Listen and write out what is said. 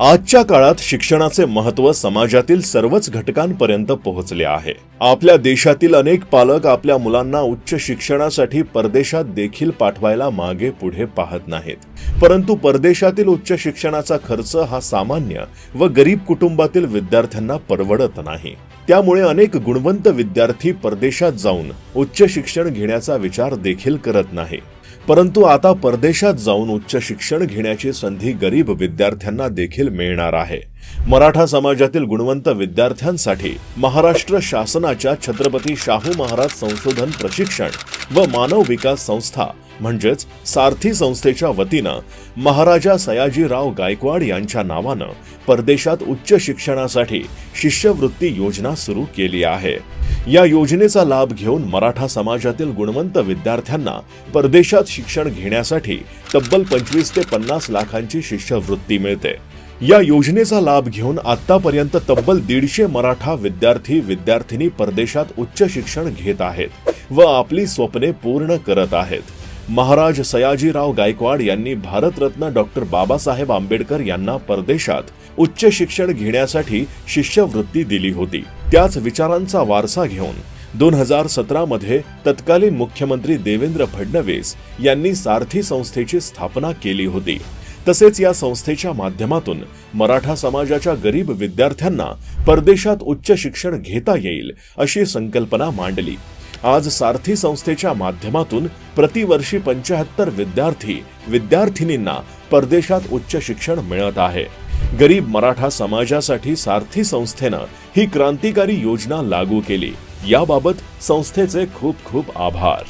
आजच्या काळात शिक्षणाचे महत्त्व समाजातील सर्वच घटकांपर्यंत पोहोचले आहे. आपल्या देशातील अनेक पालक आपल्या मुलांना उच्च शिक्षणासाठी परदेशात देखील पाठवायला मागे पुढे पाहत नाहीत. परंतु परदेशातील उच्च शिक्षणाचा खर्च हा सामान्य व गरीब कुटुंबातील विद्यार्थ्यांना परवडत नाही. त्यामुळे अनेक गुणवंत विद्यार्थी परदेशात जाऊन उच्च शिक्षण घेण्याचा विचार देखील करत नाही. परंतु आता परदेशात जाऊन उच्च शिक्षण घेण्याची संधी गरीब विद्यार्थ्यांना देखील मिळणार आहे. मराठा समाजातील गुणवंत विद्यार्थ्यांसाठी महाराष्ट्र शासनाच्या छत्रपती शाहू महाराज संशोधन प्रशिक्षण व मानव विकास संस्था म्हणजेच सारथी संस्थेच्या वतीनं महाराजा सयाजीराव गायकवाड यांच्या नावानं परदेशात उच्च शिक्षणासाठी शिष्यवृत्ती योजना सुरू केली आहे. या योजनेचा लाभ घेऊन मराठा समाजातील गुणवंत विद्यार्थ्यांना परदेशात शिक्षण घेण्यासाठी तब्बल पंचवीस ते पन्नास लाखांची शिष्यवृत्ती मिळते. या योजनेचा लाभ घेऊन आतापर्यंत तब्बल दीडशे मराठा विद्यार्थी विद्यार्थिनी परदेशात उच्च शिक्षण घेत आहेत व आपली स्वप्ने पूर्ण करत आहेत. महाराज सयाजीराव गायकवाड यांनी भारतरत्न डॉक्टर बाबासाहेब आंबेडकर यांना परदेशात उच्च शिक्षण घेण्यासाठी शिष्यवृत्ती दिली होती. त्याच विचारांचा वारसा घेऊन दोन हजार सतरामध्ये तत्कालीन मुख्यमंत्री देवेंद्र फडणवीस यांनी सारथी संस्थेची स्थापना केली होती. तसेच या संस्थेच्या माध्यमातून मराठा समाजाच्या गरीब विद्यार्थ्यांना परदेशात उच्च शिक्षण घेता येईल अशी संकल्पना मांडली. आज सारथी संस्थेच्या माध्यमातून प्रतिवर्षी पंच्याहत्तर विद्यार्थी विद्यार्थिनींना परदेशात उच्च शिक्षण मिळत आहे. गरीब मराठा समाजासाठी सारथी संस्थेनं ही क्रांतिकारी योजना लागू केली. याबाबत संस्थेचे खूप खूप आभार.